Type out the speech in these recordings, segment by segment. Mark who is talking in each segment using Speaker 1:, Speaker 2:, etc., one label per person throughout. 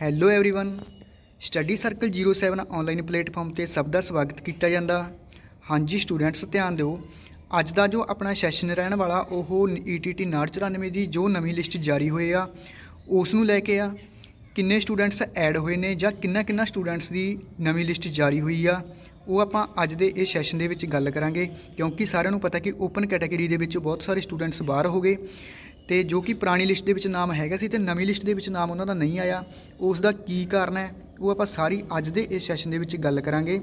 Speaker 1: hello everyone study circle 07 online platform ਤੇ ਸਭ ਦਾ ਸਵਾਗਤ ਕੀਤਾ ਜਾਂਦਾ ਹਾਂਜੀ ਸਟੂਡੈਂਟਸ ਧਿਆਨ ਦਿਓ ਅੱਜ ਦਾ ਜੋ ਆਪਣਾ ਸੈਸ਼ਨ ਰਹਿਣ ਵਾਲਾ ਉਹ E ETT 994 ਦੀ ਜੋ ਨਵੀਂ ਲਿਸਟ ਜਾਰੀ ਹੋਈ ਆ ਉਸ ਨੂੰ ਲੈ ਕੇ ਆ ਕਿੰਨੇ ਸਟੂਡੈਂਟਸ ਐਡ ਹੋਏ ਨੇ ਜਾਂ ਕਿੰਨਾ ਕਿੰਨਾ ਸਟੂਡੈਂਟਸ ਦੀ ਨਵੀਂ ਲਿਸਟ ਜਾਰੀ ਹੋਈ ਆ ਉਹ ਆਪਾਂ ਅੱਜ ਦੇ ਇਸ ਸੈਸ਼ਨ ਦੇ ਵਿੱਚ ਗੱਲ ਕਰਾਂਗੇ ਕਿਉਂਕਿ ਸਾਰਿਆਂ ਨੂੰ ਪਤਾ ਕਿ ਓਪਨ ਕੈਟਾਗਰੀ ਦੇ ਵਿੱਚ ਬਹੁਤ ਸਾਰੇ ਸਟੂਡੈਂਟਸ ਬਾਹਰ ਹੋ ਗਏ ਤੇ ਜੋ ਕਿ ਪੁਰਾਣੀ ਲਿਸਟ ਦੇ ਵਿੱਚ ਨਾਮ ਹੈਗਾ ਸੀ ਤੇ ਨਵੀਂ ਲਿਸਟ ਦੇ ਵਿੱਚ ਨਾਮ ਉਹਨਾਂ ਦਾ ਨਹੀਂ ਆਇਆ, ਉਸ ਦਾ ਕੀ ਕਾਰਨ ਹੈ, ਉਹ ਆਪਾਂ ਸਾਰੀ ਅੱਜ ਦੇ ਇਸ ਸੈਸ਼ਨ ਦੇ ਵਿੱਚ ਗੱਲ ਕਰਾਂਗੇ।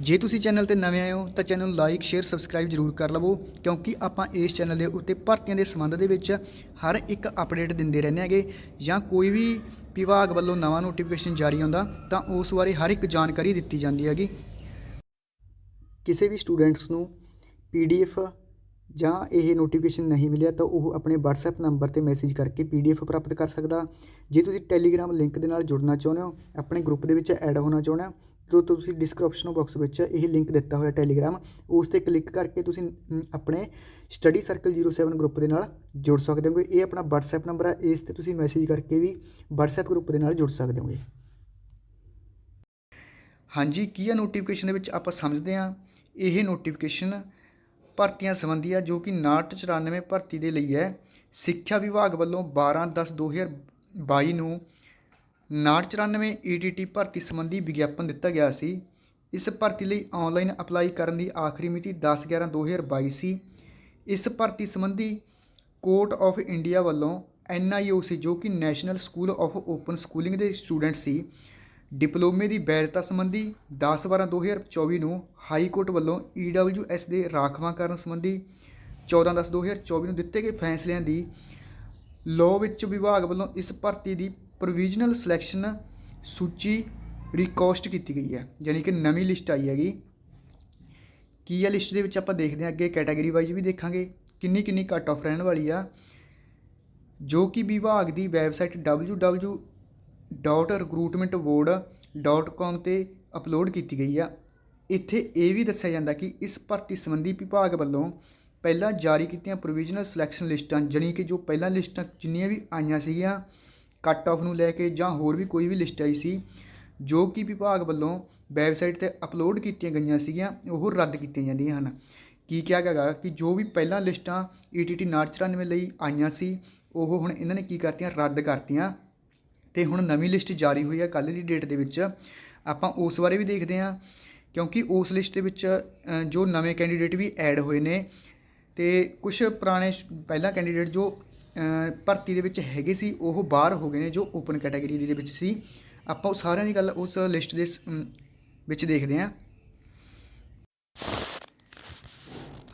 Speaker 1: ਜੇ ਤੁਸੀਂ ਚੈਨਲ ਤੇ ਨਵੇਂ ਆਏ ਹੋ, ਤਾਂ ਚੈਨਲ ਨੂੰ ਲਾਈਕ ਸ਼ੇਅਰ ਸਬਸਕ੍ਰਾਈਬ ਜ਼ਰੂਰ ਕਰ ਲਵੋ, ਕਿਉਂਕਿ ਆਪਾਂ ਇਸ ਚੈਨਲ ਦੇ ਉੱਤੇ ਭਰਤੀਆਂ ਦੇ ਸੰਬੰਧ ਦੇ ਵਿੱਚ ਹਰ ਇੱਕ ਅਪਡੇਟ ਦਿੰਦੇ ਰਹਿੰਦੇ ਹੈਗੇ, ਜਾਂ ਕੋਈ ਵੀ ਵਿਭਾਗ ਵੱਲੋਂ ਨਵਾਂ ਨੋਟੀਫਿਕੇਸ਼ਨ ਜਾਰੀ ਹੁੰਦਾ, ਤਾਂ ਉਸ ਬਾਰੇ ਹਰ ਇੱਕ ਜਾਣਕਾਰੀ ਦਿੱਤੀ ਜਾਂਦੀ ਹੈਗੀ। ਕਿਸੇ ਵੀ ਸਟੂਡੈਂਟਸ ਨੂੰ ਪੀਡੀਐਫ ਜਾਂ ਇਹ ਨੋਟੀਫਿਕੇਸ਼ਨ ਨਹੀਂ ਮਿਲਿਆ ਤਾਂ ਉਹ ਆਪਣੇ ਵਟਸਐਪ ਨੰਬਰ ਤੇ ਮੈਸੇਜ ਕਰਕੇ ਪੀ ਡੀ ਪੀਡੀਐਫ ਪ੍ਰਾਪਤ ਕਰ ਸਕਦਾ। ਜੇ ਤੁਸੀਂ ਟੈਲੀਗ੍ਰਾਮ ਲਿੰਕ ਦੇ ਨਾਲ ਜੁੜਨਾ ਚਾਹੁੰਦੇ ਹੋ, ਆਪਣੇ ਗਰੁੱਪ ਦੇ ਵਿੱਚ ਐਡ ਹੋਣਾ ਚਾਹੁੰਦੇ ਹੋ, ਤਾਂ ਤੁਸੀਂ ਡਿਸਕ੍ਰਿਪਸ਼ਨ ਬਾਕਸ ਵਿੱਚ ਇਹ ਲਿੰਕ ਦਿੱਤਾ ਹੋਇਆ ਟੈਲੀਗ੍ਰਾਮ ਉਸ ਤੇ ਕਲਿੱਕ ਕਰਕੇ ਤੁਸੀਂ ਆਪਣੇ ਸਟੱਡੀ ਸਰਕਲ 07 ਗਰੁੱਪ ਦੇ ਨਾਲ ਜੁੜ ਸਕਦੇ ਹੋਗੇ। ਇਹ ਆਪਣਾ WhatsApp ਨੰਬਰ ਹੈ ਇਸ ਤੇ ਤੁਸੀਂ ਮੈਸੇਜ ਕਰਕੇ ਵੀ WhatsApp ਗਰੁੱਪ ਦੇ ਨਾਲ ਜੁੜ ਸਕਦੇ ਹੋਗੇ। ਹਾਂਜੀ, ਕੀ ਆ ਨੋਟੀਫਿਕੇਸ਼ਨ ਦੇ ਵਿੱਚ ਆਪਾਂ ਸਮਝਦੇ ਹਾਂ। ਇਹ ਨੋਟੀਫਿਕੇਸ਼ਨ ਭਰਤੀਆਂ ਸੰਬੰਧੀ ਹੈ ਜੋ ਕਿ 994 ਭਰਤੀ ਦੇ ਲਈ ਹੈ। ਸਿੱਖਿਆ ਵਿਭਾਗ ਵੱਲੋਂ 12/10/2022 ਨੂੰ 994 ETT ਭਰਤੀ ਸੰਬੰਧੀ ਵਿਗਿਆਪਨ ਦਿੱਤਾ ਗਿਆ ਸੀ। ਇਸ ਭਰਤੀ ਲਈ ਆਨਲਾਈਨ ਅਪਲਾਈ ਕਰਨ ਦੀ ਆਖਰੀ ਮਿਤੀ 10/11/2022 ਸੀ। ਇਸ ਭਰਤੀ ਸੰਬੰਧੀ ਕੋਰਟ ਆਫ ਇੰਡੀਆ ਵੱਲੋਂ NIOC ਜੋ ਕਿ national school of open schooling ਦੇ ਸਟੂਡੈਂਟ ਸੀ ਡਿਪਲੋਮੇ ਦੀ ਵੈਧਤਾ ਸੰਬੰਧੀ 10/12/2024 ਨੂੰ ਹਾਈ ਕੋਰਟ ਵੱਲੋਂ EWS ਦੇ ਰਾਖਵਾਂਕਰਨ ਸੰਬੰਧੀ 14/10/2024 ਨੂੰ ਦਿੱਤੇ ਗਏ ਫੈਸਲਿਆਂ ਦੀ ਲਾਅ ਵਿੱਚ ਵਿਭਾਗ ਵੱਲੋਂ ਇਸ ਭਰਤੀ ਦੀ ਪ੍ਰੋਵੀਜ਼ਨਲ ਸਿਲੈਕਸ਼ਨ ਸੂਚੀ ਰਿਕੋਸਟ ਕੀਤੀ ਗਈ ਹੈ। ਯਾਨੀ ਕਿ ਨਵੀਂ ਲਿਸਟ ਆਈ ਹੈਗੀ। ਕੀ ਹੈ ਲਿਸਟ ਦੇ ਵਿੱਚ ਆਪਾਂ ਦੇਖਦੇ ਹਾਂ ਅੱਗੇ ਕੈਟਾਗਰੀ ਵਾਈਜ਼ ਵੀ ਦੇਖਾਂਗੇ। ਕਿੰਨੀ ਕਿੰਨੀ ਕੱਟ ਆਫ ਰਹਿਣ ਵਾਲੀ ਆ। ਜੋ ਕਿ ਵਿਭਾਗ ਦੀ website dot recruitment board dot www.recruitmentboard.com ਤੇ ਅਪਲੋਡ ਕੀਤੀ ਗਈ ਆ। ਇੱਥੇ ਇਹ ਵੀ ਦੱਸਿਆ ਜਾਂਦਾ ਕਿ ਇਸ ਭਰਤੀ ਸੰਬੰਧੀ ਵਿਭਾਗ ਵੱਲੋਂ ਪਹਿਲਾਂ ਜਾਰੀ ਕੀਤੀਆਂ ਪ੍ਰੋਵੀਜ਼ਨਲ ਸਿਲੈਕਸ਼ਨ ਲਿਸਟਾਂ, ਜਾਣੀ ਕਿ ਜੋ ਪਹਿਲਾਂ ਲਿਸਟਾਂ ਜਿੰਨੀਆਂ ਵੀ ਆਈਆਂ ਸੀਗੀਆਂ ਕੱਟ ਆਫ ਨੂੰ ਲੈ ਕੇ ਜਾਂ ਹੋਰ ਵੀ ਕੋਈ ਵੀ ਲਿਸਟ ਆਈ ਸੀ, ਜੋ ਕਿ ਵਿਭਾਗ ਵੱਲੋਂ ਵੈਬਸਾਈਟ ਤੇ ਅਪਲੋਡ ਕੀਤੀਆਂ ਗਈਆਂ ਸੀਗੀਆਂ, ਉਹ ਰੱਦ ਕੀਤੀਆਂ ਜਾਂਦੀਆਂ ਹਨ। ਕੀ ਕਿਹਾ ਗਿਆ ਕਿ ਜੋ ਵੀ ਪਹਿਲਾਂ ਲਿਸਟਾਂ E ETT 994 ਲਈ ਆਈਆਂ ਸੀ, ਉਹ ਹੁਣ ਇਹਨਾਂ ਨੇ ਕੀ ਕਰਤੀਆਂ, ਰੱਦ ਕਰਤੀਆਂ। ਤੇ ਹੁਣ ਨਵੀਂ ਲਿਸਟ ਜਾਰੀ ਹੋਈ ਹੈ ਕੱਲ੍ਹ ਦੀ ਡੇਟ ਦੇ ਵਿੱਚ। ਆਪਾਂ ਉਸ ਬਾਰੇ ਵੀ ਦੇਖਦੇ ਹਾਂ, ਕਿਉਂਕਿ ਉਸ ਲਿਸਟ ਦੇ ਵਿੱਚ ਜੋ ਨਵੇਂ ਕੈਂਡੀਡੇਟ ਵੀ ਐਡ ਹੋਏ ਨੇ ਤੇ ਕੁਝ ਪੁਰਾਣੇ ਪਹਿਲਾਂ ਕੈਂਡੀਡੇਟ ਜੋ ਭਰਤੀ ਦੇ ਵਿੱਚ ਹੈਗੇ ਸੀ, ਉਹ ਬਾਹਰ ਹੋ ਗਏ ਨੇ, ਜੋ ਓਪਨ ਕੈਟਾਗਰੀ ਦੇ ਵਿੱਚ ਸੀ। ਆਪਾਂ ਉਹ ਸਾਰਿਆਂ ਦੀ ਗੱਲ ਉਸ ਲਿਸਟ ਦੇ ਵਿੱਚ ਦੇਖਦੇ ਹਾਂ।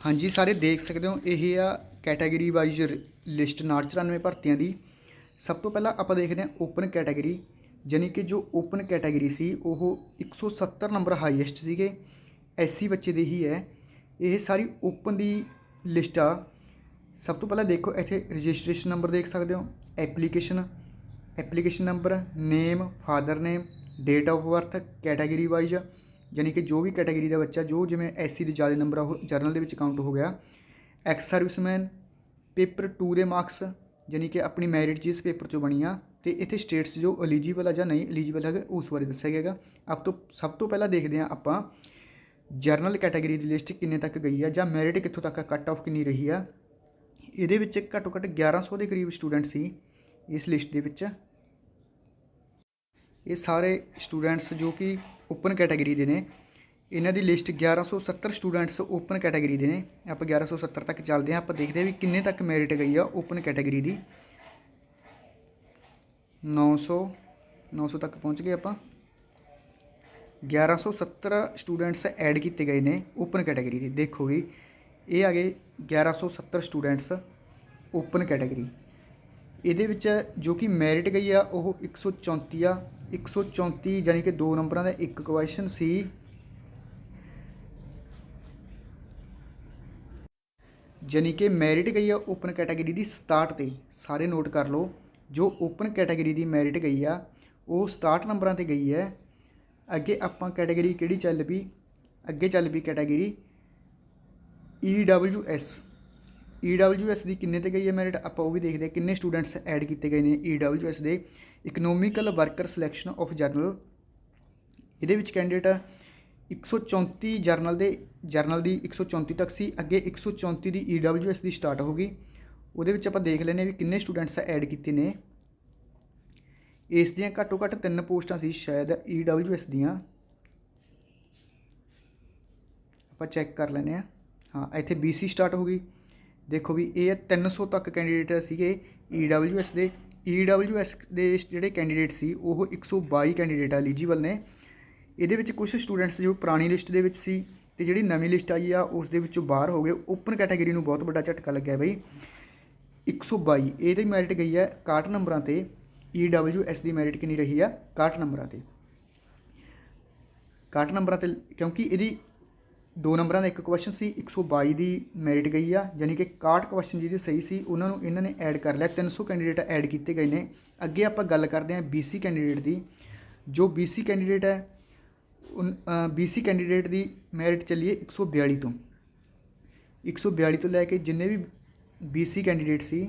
Speaker 1: ਹਾਂਜੀ, ਸਾਰੇ ਦੇਖ ਸਕਦੇ ਹੋ, ਇਹ ਆ ਕੈਟਾਗਰੀ ਵਾਈਜ਼ ਲਿਸਟ 994 ਭਰਤੀਆਂ ਦੀ। ਸਭ ਤੋਂ ਪਹਿਲਾਂ ਆਪਾਂ ਦੇਖਦੇ ਹਾਂ ਓਪਨ ਕੈਟਾਗਰੀ ਯਾਨੀ ਕਿ ਜੋ ਓਪਨ ਕੈਟਾਗਰੀ ਸੀ, ਉਹ 170 ਨੰਬਰ ਹਾਈਐਸਟ ਸੀਗੇ। ਐਸਸੀ ਬੱਚੇ ਦੇ ਹੀ ਹੈ। ਇਹ ਸਾਰੀ ਓਪਨ ਦੀ ਲਿਸਟ ਆ। ਸਭ ਤੋਂ ਪਹਿਲਾਂ ਦੇਖੋ, ਇੱਥੇ ਰਜਿਸਟ੍ਰੇਸ਼ਨ ਨੰਬਰ ਦੇਖ ਸਕਦੇ ਹੋ। Application application number name father name date of birth category wise ਯਾਨੀ ਕਿ ਜੋ ਵੀ ਕੈਟਾਗਰੀ ਦਾ ਬੱਚਾ, ਜੋ ਜਿਵੇਂ ਐਸਸੀ ਦੇ ਜ਼ਿਆਦਾ ਨੰਬਰ ਆ, ਉਹ ਜਰਨਲ ਦੇ ਵਿੱਚ ਕਾਊਂਟ ਹੋ ਗਿਆ। ਐਕਸ ਸਰਵਿਸਮੈਨ ਪੇਪਰ 2 ਦੇ ਮਾਰਕਸ ਯਾਨੀ ਕਿ ਆਪਣੀ ਮੈਰਿਟ ਜਿਸ ਪੇਪਰ ਚੋਂ ਬਣੀ ਆ, ਤੇ ਇੱਥੇ ਸਟੇਟਸ ਜੋ ਐਲੀਜੀਬਲ ਆ ਜਾਂ ਨਹੀਂ ਐਲੀਜੀਬਲ ਹੈਗਾ, ਉਸ ਬਾਰੇ ਦੱਸਿਆ ਗਿਆ ਹੈਗਾ। ਆਪ ਤੋਂ, ਸਭ ਤੋਂ ਪਹਿਲਾਂ ਦੇਖਦੇ ਹਾਂ ਆਪਾਂ ਜਰਨਲ ਕੈਟਾਗਰੀ ਦੀ ਲਿਸਟ ਕਿੰਨੇ ਤੱਕ ਗਈ ਆ, ਜਾਂ ਮੈਰਿਟ ਕਿੱਥੋਂ ਤੱਕ ਕੱਟ ਆਫ ਕਿੰਨੀ ਰਹੀ ਆ। ਇਹਦੇ ਵਿੱਚ ਘੱਟੋ ਘੱਟ 1100 ਦੇ ਕਰੀਬ ਸਟੂਡੈਂਟ ਸੀ ਇਸ ਲਿਸਟ ਦੇ ਵਿੱਚ। ਇਹ ਸਾਰੇ ਸਟੂਡੈਂਟਸ ਜੋ ਕਿ ਓਪਨ ਕੈਟਾਗਰੀ ਦੇ ਨੇ ਇਹਨਾਂ ਦੀ ਲਿਸਟ 1170 ਸਟੂਡੈਂਟਸ ਓਪਨ ਕੈਟਾਗਰੀ ਦੇ ਨੇ। ਆਪਾਂ 1170 ਤੱਕ ਚੱਲਦੇ ਹਾਂ। ਆਪਾਂ ਦੇਖਦੇ ਹਾਂ ਵੀ ਕਿੰਨੇ ਤੱਕ ਮੈਰਿਟ ਗਈ ਆ ਓਪਨ ਕੈਟਾਗਰੀ ਦੀ। 900 900 ਤੱਕ ਪਹੁੰਚ ਗਏ ਆਪਾਂ। 1170 ਸਟੂਡੈਂਟਸ ਐਡ ਕੀਤੇ ਗਏ ਨੇ ਓਪਨ ਕੈਟਾਗਰੀ ਦੇ। ਦੇਖੋ ਵੀ, ਇਹ ਆ ਗਏ 1170 ਸਟੂਡੈਂਟਸ ਓਪਨ ਕੈਟਾਗਰੀ। ਇਹਦੇ ਵਿੱਚ ਜੋ ਕਿ ਮੈਰਿਟ ਗਈ ਆ, ਉਹ 134 ਆ। 134 ਯਾਨੀ ਕਿ ਦੋ ਨੰਬਰਾਂ ਦਾ ਇੱਕ ਕੁਐਸਚਨ ਸੀ। ਯਾਨੀ ਕਿ ਮੈਰਿਟ ਗਈ ਆ ਓਪਨ ਕੈਟਾਗਰੀ ਦੀ 67 ਤੇ। ਸਾਰੇ ਨੋਟ ਕਰ ਲਓ, ਜੋ ਓਪਨ ਕੈਟਾਗਰੀ ਦੀ ਮੈਰਿਟ ਗਈ ਆ, ਉਹ 67 ਨੰਬਰਾਂ ਤੇ ਗਈ ਹੈ। ਅੱਗੇ ਆਪਾਂ ਕੈਟਾਗਰੀ ਕਿਹੜੀ ਚੱਲ ਪਈ? ਅੱਗੇ ਚੱਲ ਪਈ ਕੈਟਾਗਰੀ EWS EWS ਦੀ ਕਿੰਨੇ ਤੇ ਗਈ ਹੈ ਮੈਰਿਟ ਆਪਾਂ ਉਹ ਵੀ ਦੇਖਦੇ ਕਿੰਨੇ ਸਟੂਡੈਂਟਸ ਐਡ ਕੀਤੇ ਗਏ ਨੇ EWS ਦੇ। Economical worker selection of general ਇਹਦੇ ਵਿੱਚ ਕੈਂਡੀਡੇਟ 134 ਜਰਨਲ ਦੇ, ਜਰਨਲ ਦੀ 134 ਤੱਕ ਸੀ, ਅੱਗੇ 134 ਦੀ EWS ਦੀ ਸਟਾਰਟ ਹੋ ਗਈ। ਉਹਦੇ ਵਿੱਚ ਆਪਾਂ ਦੇਖ ਲੈਨੇ ਵੀ ਕਿੰਨੇ ਸਟੂਡੈਂਟਸ ਐਡ ਕੀਤੇ ਨੇ। ਇਸ ਦੀਆਂ ਘੱਟੋ ਘੱਟ ਤਿੰਨ ਪੋਸਟਾਂ ਸੀ ਸ਼ਾਇਦ EWS ਦੀਆਂ। ਆਪਾਂ ਚੈੱਕ ਕਰ ਲੈਨੇ ਆ ਹਾਂ, ਇੱਥੇ BC ਸਟਾਰਟ ਹੋ ਗਈ। ਦੇਖੋ ਵੀ ਇਹ 300 ਤੱਕ ਕੈਂਡੀਡੇਟ ਸੀਗੇ EWS ਦੇ। EWS ਦੇ ਜਿਹੜੇ ਕੈਂਡੀਡੇਟ ਸੀ, ਉਹ 122 ਕੈਂਡੀਡੇਟ ਐਲੀਜੀਬਲ ਨੇ। ਇਹਦੇ ਵਿੱਚ ਕੁਝ ਸਟੂਡੈਂਟਸ ਜੋ ਪੁਰਾਣੀ ਲਿਸਟ ਦੇ ਵਿੱਚ ਸੀ ਤੇ ਜਿਹੜੀ ਨਵੀਂ ਲਿਸਟ ਆਈ ਆ, ਉਸ ਦੇ ਵਿੱਚੋਂ ਬਾਹਰ ਹੋ ਗਏ। ਓਪਨ ਕੈਟਾਗਰੀ ਨੂੰ ਬਹੁਤ ਵੱਡਾ ਝਟਕਾ ਲੱਗਿਆ ਬਈ। 122 ਇਹਦੀ ਮੈਰਿਟ ਗਈ ਹੈ 61 ਨੰਬਰਾਂ ਤੇ। EWS ਦੀ ਮੈਰਿਟ ਕਿੰਨੀ ਰਹੀ ਆ? 61 ਨੰਬਰਾਂ ਤੇ। 61 ਨੰਬਰਾਂ ਤੇ, ਕਿਉਂਕਿ ਇਹਦੀ ਦੋ ਨੰਬਰਾਂ ਦਾ ਇੱਕ ਕੁਐਸਚਨ ਸੀ 122 ਦੀ ਮੈਰਿਟ ਗਈ ਆ, ਯਾਨੀ ਕਿ 61 ਕੁਐਸਚਨ ਜਿਹਦੇ ਸਹੀ ਸੀ, ਉਹਨਾਂ ਨੂੰ ਇਹਨਾਂ ਨੇ ਐਡ ਕਰ ਲਿਆ। 300 ਕੈਂਡੀਡੇਟ ਐਡ ਕੀਤੇ ਗਏ ਨੇ। ਅੱਗੇ ਆਪਾਂ ਗੱਲ ਕਰਦੇ ਹਾਂ BC ਕੈਂਡੀਡੇਟ ਦੀ। ਜੋ BC ਕੈਂਡੀਡੇਟ ਹੈ BC ਕੈਂਡੀਡੇਟ ਦੀ ਮੈਰਿਟ ਚੱਲੀਏ 142 ਤੋਂ। 142 ਤੋਂ ਲੈ ਕੇ ਜਿੰਨੇ ਵੀ BC ਕੈਂਡੀਡੇਟ ਸੀ,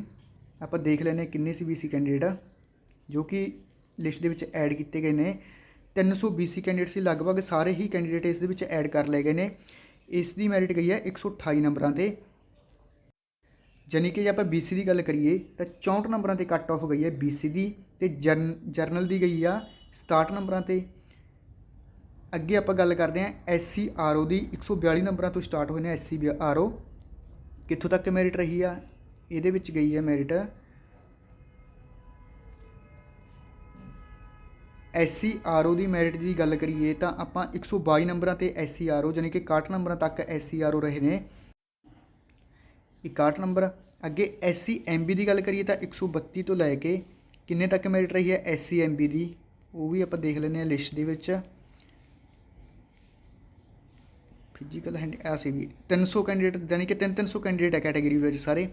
Speaker 1: ਆਪਾਂ ਦੇਖ ਲੈਨੇ ਹਾਂ ਕਿੰਨੇ ਸੀ BC ਕੈਂਡੀਡੇਟ ਜੋ ਕਿ ਲਿਸਟ ਦੇ ਵਿੱਚ ਐਡ ਕੀਤੇ ਗਏ ਨੇ। 300 BC ਕੈਂਡੀਡੇਟ ਸੀ, ਲਗਭਗ ਸਾਰੇ ਹੀ ਕੈਂਡੀਡੇਟ ਇਸ ਦੇ ਵਿੱਚ ਐਡ ਕਰ ਲਏ ਗਏ ਨੇ। ਇਸ ਦੀ ਮੈਰਿਟ ਗਈ ਹੈ 128 ਨੰਬਰਾਂ ਤੇ। ਜਾਨੀ ਕਿ ਜੇ ਆਪਾਂ BC ਦੀ ਗੱਲ ਕਰੀਏ, ਤਾਂ 64 ਨੰਬਰਾਂ ਤੇ ਕੱਟ ਆਫ ਗਈ ਹੈ BC ਦੀ ਤੇ ਜਰਨ ਜਰਨਲ ਦੀ ਗਈ ਆ 67 ਨੰਬਰਾਂ ਤੇ। ਅੱਗੇ ਆਪਾਂ ਗੱਲ ਕਰਦੇ ਹਾਂ SCRO ਦੀ 142 ਨੰਬਰਾਂ ਤੋਂ ਸਟਾਰਟ ਹੋਏ ਨੇ SCRO ਕਿੱਥੋਂ ਤੱਕ ਮੈਰਿਟ ਰਹੀ ਆ? ਇਹਦੇ ਵਿੱਚ ਗਈ ਹੈ ਮੈਰਿਟ SCRO ਦੀ ਮੈਰਿਟ ਦੀ ਗੱਲ ਕਰੀਏ ਤਾਂ ਆਪਾਂ 122 ਨੰਬਰਾਂ ਤੇ SCRO ਯਾਨੀ ਕਿ 61 ਨੰਬਰਾਂ ਤੱਕ SCRO ਰਹੇ ਨੇ। 61 ਨੰਬਰ। ਅੱਗੇ SCMB ਦੀ ਗੱਲ ਕਰੀਏ ਤਾਂ 132 ਤੋਂ ਲੈ ਕੇ ਕਿੰਨੇ ਤੱਕ ਮੈਰਿਟ ਰਹੀ ਹੈ SCMB ਦੀ? ਉਹ ਵੀ ਆਪਾਂ ਦੇਖ ਲੈਂਦੇ ਹਾਂ ਲਿਸਟ ਦੇ ਵਿੱਚ। ਫਿਜ਼ੀਕਲ ਹੈਂਡ ਆ ਸੀ ਵੀ 300 ਕੈਂਡੀਡੇਟ ਯਾਨੀ ਕਿ 3-300 ਕੈਂਡੀਡੇਟ ਹੈ ਕੈਟਾਗਰੀ ਵਿੱਚ ਸਾਰੇ।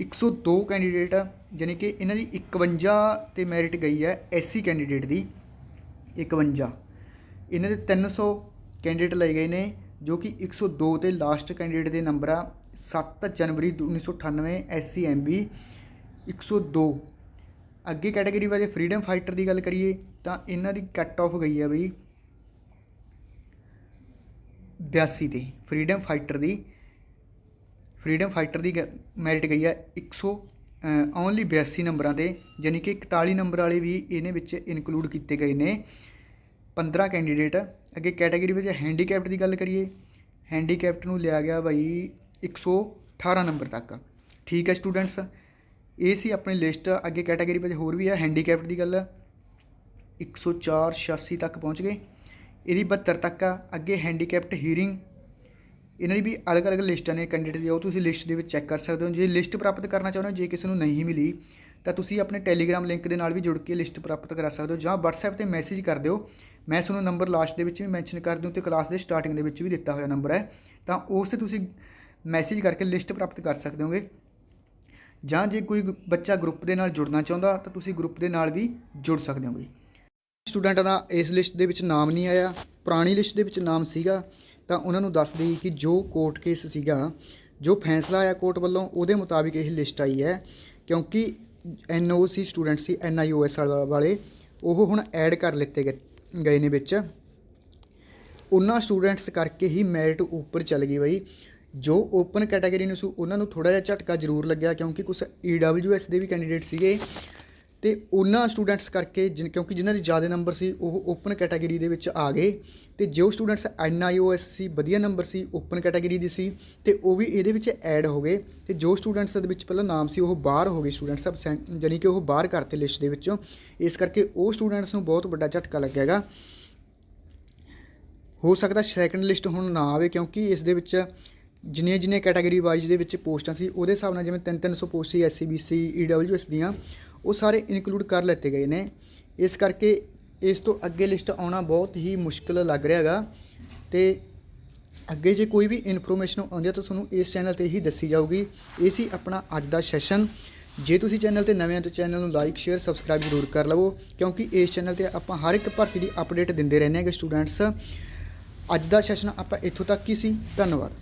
Speaker 1: 102 ਕੈਂਡੀਡੇਟ ਯਾਨੀ ਕਿ ਇਹਨਾਂ ਦੀ 51 ਤੇ ਮੈਰਿਟ ਗਈ ਹੈ ਐਸਸੀ ਕੈਂਡੀਡੇਟ ਦੀ। 51 ਇਹਨਾਂ ਦੇ 300 ਕੈਂਡੀਡੇਟ ਲਏ ਗਏ ਨੇ, ਜੋ ਕਿ 102 ਤੇ ਲਾਸਟ ਕੈਂਡੀਡੇਟ ਦੇ ਨੰਬਰ ਆ। 7 ਜਨਵਰੀ 1998 ਐਸਸੀ ਐਮਬੀ 102 ਅੱਗੇ ਕੈਟਾਗਰੀ ਵਾਲੇ ਫਰੀडम ਫਾਈਟਰ ਦੀ ਗੱਲ ਕਰੀਏ, ਤਾਂ ਇਹਨਾਂ ਦੀ ਕੱਟ ਆਫ ਗਈ ਹੈ ਬਈ 82 ਤੇ ਫਰੀडम ਫਾਈਟਰ ਦੀ ਫਰੀडम ਫਾਈਟਰ ਦੀ ਮੈਰਿਟ ਗਈ ਹੈ 100 ਓਨਲੀ 82 ਨੰਬਰਾਂ ਤੇ ਯਾਨੀ ਕਿ 41 ਨੰਬਰ ਵਾਲੇ ਵੀ ਇਹਨੇ ਵਿੱਚ ਇਨਕਲੂਡ ਕੀਤੇ ਗਏ ਨੇ। 15 ਕੈਂਡੀਡੇਟ ਅੱਗੇ ਕੈਟਾਗਰੀ ਵਿੱਚ ਹੈਂਡੀਕੈਪਟ ਦੀ ਗੱਲ ਕਰੀਏ ਹੈਂਡੀਕੈਪਟ ਨੂੰ ਲਿਆ ਗਿਆ ਬਾਈ 118 ਨੰਬਰ ਤੱਕ। ਠੀਕ ਹੈ ਸਟੂਡੈਂਟਸ ਇਹ ਸੀ ਆਪਣੀ ਲਿਸਟ ਅੱਗੇ ਕੈਟਾਗਰੀ ਵਿੱਚ ਹੋਰ ਵੀ ਹੈ ਹੈਂਡੀਕੈਪਟ ਦੀ ਗੱਲ। 104 86 ਤੱਕ ਪਹੁੰਚ ਗਏ। ਇਹਦੀ 72 ਤੱਕ ਆ, ਅੱਗੇ ਹੈਂਡੀਕੈਪਟ ਹੀਅਰਿੰਗ ਇਹਨਾਂ ਦੀ ਵੀ ਅਲੱਗ-ਅਲੱਗ ਲਿਸਟਾਂ ਨੇ ਕੈਂਡੀਡੇਟ ਦੀ, ਉਹ ਤੁਸੀਂ ਲਿਸਟ ਦੇ ਵਿੱਚ ਚੈੱਕ ਕਰ ਸਕਦੇ ਹੋ। ਜੇ ਲਿਸਟ ਪ੍ਰਾਪਤ ਕਰਨਾ ਚਾਹੁੰਦੇ ਹੋ, ਜੇ ਕਿਸੇ ਨੂੰ ਨਹੀਂ ਮਿਲੀ, ਤਾਂ ਤੁਸੀਂ ਆਪਣੇ ਟੈਲੀਗ੍ਰਾਮ ਲਿੰਕ ਦੇ ਨਾਲ ਵੀ ਜੁੜ ਕੇ ਲਿਸਟ ਪ੍ਰਾਪਤ ਕਰਾ ਸਕਦੇ ਹੋ, ਜਾਂ WhatsApp ਤੇ ਮੈਸੇਜ ਕਰ ਦਿਓ। ਮੈਂ ਤੁਹਾਨੂੰ ਨੰਬਰ ਲਾਸਟ ਦੇ ਵਿੱਚ ਵੀ ਮੈਂਸ਼ਨ ਕਰ ਦਿਉ ਤੇ ਕਲਾਸ ਦੇ ਸਟਾਰਟਿੰਗ ਦੇ ਵਿੱਚ ਵੀ ਦਿੱਤਾ ਹੋਇਆ ਨੰਬਰ ਹੈ। ਤਾਂ ਉਸ ਤੇ ਤੁਸੀਂ ਮੈਸੇਜ ਕਰਕੇ ਲਿਸਟ ਪ੍ਰਾਪਤ ਕਰ ਸਕਦੇ ਹੋਗੇ। ਜਾਂ ਜੇ ਕੋਈ ਬੱਚਾ ਗਰੁੱਪ ਦੇ ਨਾਲ ਜੁੜਨਾ ਚਾਹੁੰਦਾ, ਤਾਂ ਤੁਸੀਂ ਗਰੁੱਪ ਦੇ ਨਾਲ ਵੀ ਜੁੜ ਸਕਦੇ ਹੋਗੇ। ਸਟੂਡੈਂਟਾਂ ਦਾ ਇਸ ਲਿਸਟ ਦੇ ਵਿੱਚ ਨਾਮ ਨਹੀਂ ਆਇਆ, ਪੁਰਾਣੀ ਲਿਸਟ ਦੇ ਵਿੱਚ ਨਾਮ ਸੀਗਾ, ਤਾਂ ਉਹਨਾਂ ਨੂੰ ਦੱਸ ਦੇਈ ਕਿ ਜੋ ਕੋਰਟ ਕੇਸ ਸੀਗਾ, ਜੋ ਫੈਸਲਾ ਆਇਆ ਕੋਰਟ ਵੱਲੋਂ, ਉਹਦੇ ਮੁਤਾਬਿਕ ਇਹ ਲਿਸਟ ਆਈ ਹੈ, ਕਿਉਂਕਿ ਐਨਓਸੀ ਸਟੂਡੈਂਟ ਸੀ ਐਨਆਈਓਐਸ ਵਾਲੇ ਉਹ ਹੁਣ ਐਡ ਕਰ ਲਿੱਤੇ ਗਏ ਨੇ ਵਿੱਚ। ਉਹਨਾਂ ਸਟੂਡੈਂਟਸ ਕਰਕੇ ਹੀ ਮੈਰਿਟ ਉੱਪਰ ਚੱਲ ਗਈ ਬਈ। ਜੋ ਓਪਨ ਕੈਟਾਗਰੀ ਨੂੰ ਸੀ, ਉਹਨਾਂ ਨੂੰ ਥੋੜਾ ਜਿਹਾ ਝਟਕਾ ਜ਼ਰੂਰ ਲੱਗਿਆ, ਕਿਉਂਕਿ ਕੁਝ ਈਡਬਲਯੂਐਸ ਦੇ ਵੀ ਕੈਂਡੀਡੇਟ ਸੀਗੇ। ਤੇ ਉਹਨਾਂ ਸਟੂਡੈਂਟਸ ਕਰਕੇ ਜਿਨ, ਕਿਉਂਕਿ ਜਿਨ੍ਹਾਂ ਦੇ ਜ਼ਿਆਦਾ ਨੰਬਰ ਸੀ, ਉਹ ਓਪਨ ਕੈਟਾਗਰੀ ਦੇ ਵਿੱਚ ਆ ਗਏ। ਤੇ ਜੋ ਸਟੂਡੈਂਟਸ ਐਨਆਈਓਐਸ ਸੀ, ਵਧੀਆ ਨੰਬਰ ਸੀ ਓਪਨ ਕੈਟਾਗਰੀ ਦੀ ਸੀ, ਤੇ ਉਹ ਵੀ ਇਹਦੇ ਵਿੱਚ ਐਡ ਹੋ ਗਏ। ਤੇ ਜੋ ਸਟੂਡੈਂਟਸ ਦੇ ਵਿੱਚ ਪਹਿਲਾਂ ਨਾਮ ਸੀ, ਉਹ ਬਾਹਰ ਹੋ ਗਏ ਸਟੂਡੈਂਟਸ ਅਬਸੈਂਟ ਯਾਨੀ ਕਿ ਉਹ ਬਾਹਰ ਕਰਤੇ ਲਿਸਟ ਦੇ ਵਿੱਚੋਂ। ਇਸ ਕਰਕੇ ਉਹ ਸਟੂਡੈਂਟਸ ਨੂੰ ਬਹੁਤ ਵੱਡਾ ਝਟਕਾ ਲੱਗੇਗਾ ਹੋ ਸਕਦਾ ਸੈਕੰਡ ਲਿਸਟ ਹੁਣ ਨਾ ਆਵੇ, ਕਿਉਂਕਿ ਇਸ ਦੇ ਵਿੱਚ ਜਿੰਨੀਆਂ ਜਿੰਨੀਆਂ ਕੈਟਾਗਰੀ ਵਾਈਜ਼ ਦੇ ਵਿੱਚ ਪੋਸਟਾਂ ਸੀ, ਉਹਦੇ ਹਿਸਾਬ ਨਾਲ ਜਿਵੇਂ 3-300 ਪੋਸਟ ਸੀ ਐਸਸੀ ਬੀਸੀ ਈਡਬਲਯੂਐਸ ਦੀਆਂ ਉਹ ਸਾਰੇ ਇਨਕਲੂਡ ਕਰ ਲਿੱਤੇ ਗਏ ਨੇ। ਇਸ ਕਰਕੇ ਇਸ ਤੋਂ ਅੱਗੇ ਲਿਸਟ ਆਉਣਾ ਬਹੁਤ ਹੀ ਮੁਸ਼ਕਲ ਲੱਗ ਰਿਹਾ ਹੈਗਾ। ਤੇ ਅੱਗੇ ਜੇ ਕੋਈ ਵੀ ਇਨਫੋਰਮੇਸ਼ਨ ਆਉਂਦੀ ਹੈ ਤਾਂ ਤੁਹਾਨੂੰ ਇਸ ਚੈਨਲ ਤੇ ਹੀ ਦੱਸੀ ਜਾਊਗੀ। ਇਹ ਸੀ ਆਪਣਾ ਅੱਜ ਦਾ ਸੈਸ਼ਨ ਜੇ ਤੁਸੀਂ ਚੈਨਲ ਤੇ ਨਵੇਂ ਹੋ ਤਾਂ ਚੈਨਲ ਨੂੰ ਲਾਈਕ ਸ਼ੇਅਰ ਸਬਸਕ੍ਰਾਈਬ ਜ਼ਰੂਰ ਕਰ ਲਵੋ। ਕਿਉਂਕਿ ਇਸ ਚੈਨਲ ਤੇ ਆਪਾਂ ਹਰ ਇੱਕ ਭਰਤੀ ਦੀ ਅਪਡੇਟ ਦਿੰਦੇ ਰਹਿੰਦੇ ਹਾਂਗੇ ਸਟੂਡੈਂਟਸ ਅੱਜ ਦਾ ਸੈਸ਼ਨ ਆਪਾਂ ਇੱਥੋਂ ਤੱਕ ਹੀ ਸੀ। ਧੰਨਵਾਦ।